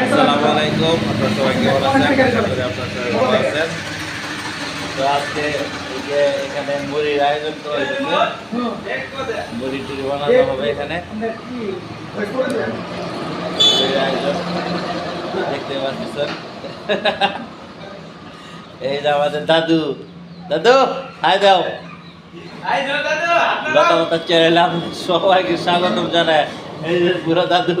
আসসালামু আলাইকুম। আপনারা সবাই কেমন আছেন? আশা করি আপনারা সবাই ভালো আছেন। তো আজকে এই যে এখানে মুড়ির আয়োজন করা হয়েছে মুড়ি টুড়ি বানানো হবে এখানে। মুড়ির আয়োজন। দেখতে পাচ্ছেন। এই যে আমাদের দাদু। দাদু হাই দাও। লতামতা চ্যানেলে আপনাদের সবাইকে স্বাগতম জানায়। এই যে পুরো দাদু।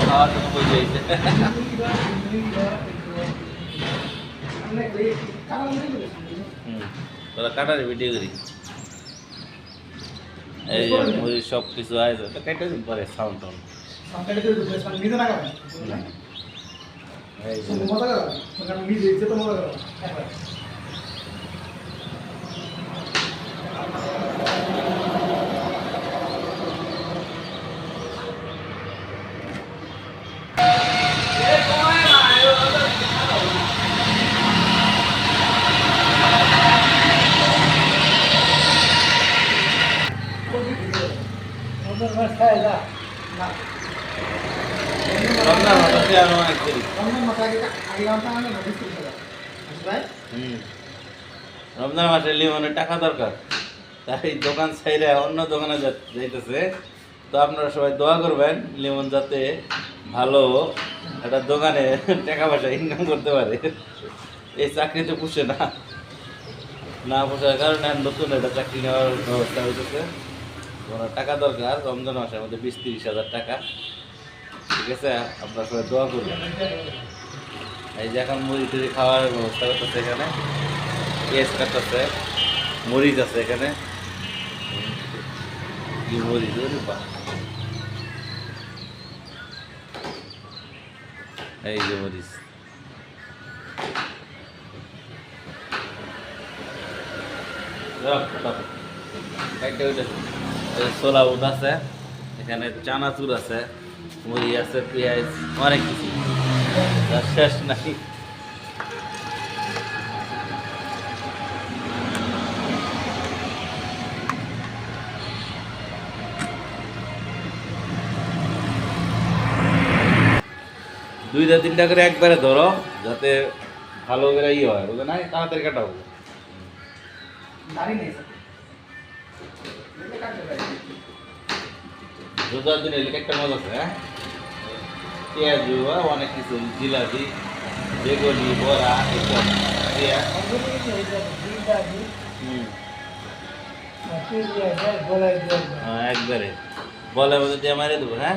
খাওয়ার জন্য বই হুম তোরা কাটারে ভিডিও করি এই যে মুড়ির সব কিছু আয়োজন কেটে পরে সাউন্ড টাউন্ড এই যে রমজান মাসে লিমনের টাকা দরকার। তাই দোকান ছাইরে অন্য দোকানে যাইতেছে। তো আপনারা সবাই দোয়া করবেন, লিমন যাতে ভালো একটা দোকানে টাকা পয়সা ইনকাম করতে পারে। এই চাকরিতে পুষে না। না পোষার কারণে নতুন একটা চাকরি নেওয়ার ব্যবস্থা হইতেছে। ওনার টাকা দরকার, রমজান মাসের মধ্যে বিশ তিরিশ হাজার টাকা। ঠিক আছে? আপনার সবাই দোয়া করবেন। এই যে এখন মুড়ি টুড়ি খাওয়ার ব্যবস্থা করতেছে এখানে। পেঁয়াজ কাটতেছে, মরিচ আছে এখানে। মরিচ। এই যে মরিচ। একটা ওইটা। ছোলা উঠ আছে, এখানে চানাচুর আছে, মুড়ি আছে, পেঁয়াজ, অনেক কিছু। শেষ নাই। দুইটা, তিনটা করে একবারে ধরো, যাতে ভালো করে ইয়ে হয়, বুঝলে না তাড়াতাড়ি কাটা হবে রোজার দিন এলিকে একটা মজা আছে হ্যাঁ পেঁয়াজু আর অনেক কিছু জিলাপি বেগুনি বড়া এসব পেঁয়াজ হুম হ্যাঁ, একবারে বলের মধ্যে দিয়ে মারিয়ে দেবো হ্যাঁ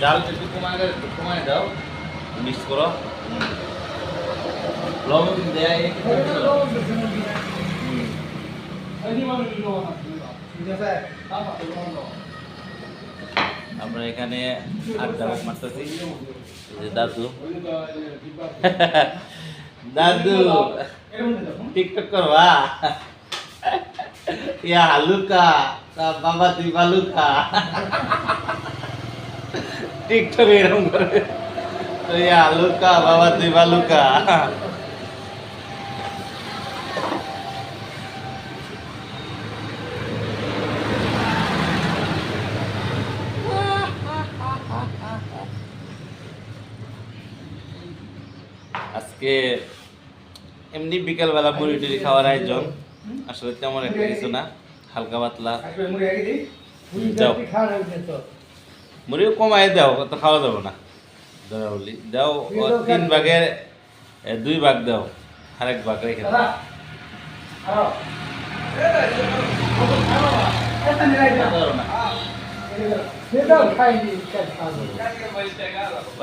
জাল একটু কমায় দাও একটু কমায় দাও মিক্স করো লবণ দেয় একটু হুম। আমরা এখানে আড্ডা মারতেছি এই যে দাদু দাদু টিকটক করবা ইয়া হালুকা তা বাবা তুই বালুকা টিকটক এরকম করে। ইয়া বাবা তুই বালুকা আজকে এমনি বিকালবেলা মুড়ি টুড়ি খাওয়ার আয়োজন। আসলে তেমন একটা কিছু না হালকা পাতলা। যাও। মুড়িও কমাই দাও তো খাওয়া যাবে না ধরা বলি দাও তিন ভাগের দুই ভাগ দাও আরেক ভাগ রেখে দাও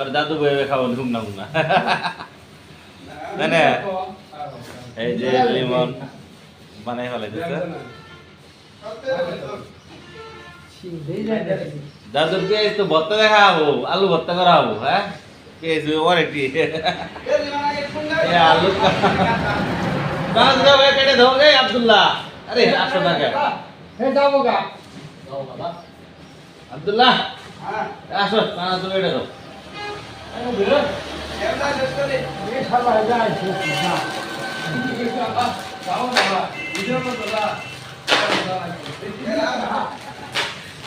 দাদা বইবে খাবেন ঘুম না ঘুম না এই যে লিমন বানাই ফেলে দাদু কে তো ভর্তা দেখা হবো আলু ভর্তা করা হবো হ্যাঁ কে ওর একটি আলু পাঁচ টাকা কেটে ধোগে আব্দুল্লাহ আরে আটশো টাকা আব্দুল্লাহ আসো পাঁচ টাকা কেটে দাও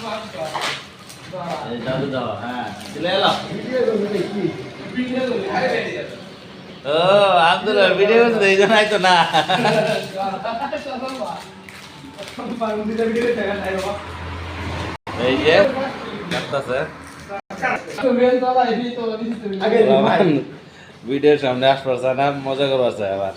Thank you. দাদু দাও হ্যাঁ চলে এলো ও আব্দুল্লাহ ভিডিও এই জন্য আইতো না এই যে ভিডিওর সামনে আসবার চায় না মজা করবার চায় আবার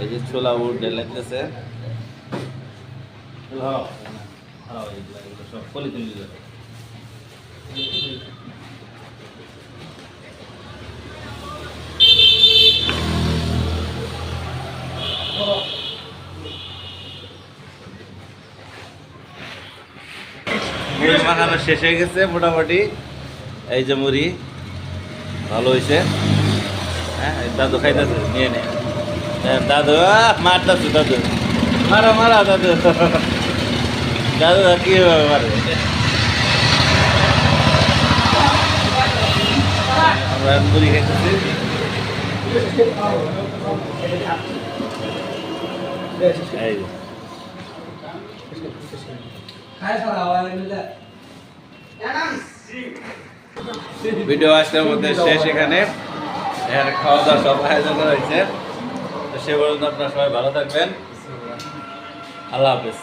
এই যে ছোলা উঠে লাগতেছে। সব কলি তুলি মুড়ি মাখানো শেষ হয়ে গেছে মোটামুটি। এই যে মুড়ি, ভালো হয়েছে। হ্যাঁ দাদু খাইতেছে নিয়ে নে। দাদু মারতেছে দাদু। মারা মারা দাদু। দাদু কি মারে আমরা? মুড়ি খাইতেছি। এই ভিডিও আজকের মধ্যে শেষ এখানে। এখানে খাওয়া দাওয়া সব আয়োজন করা হয়েছে। তো সে পর্যন্ত আপনারা সবাই ভালো থাকবেন। আল্লাহ হাফেজ।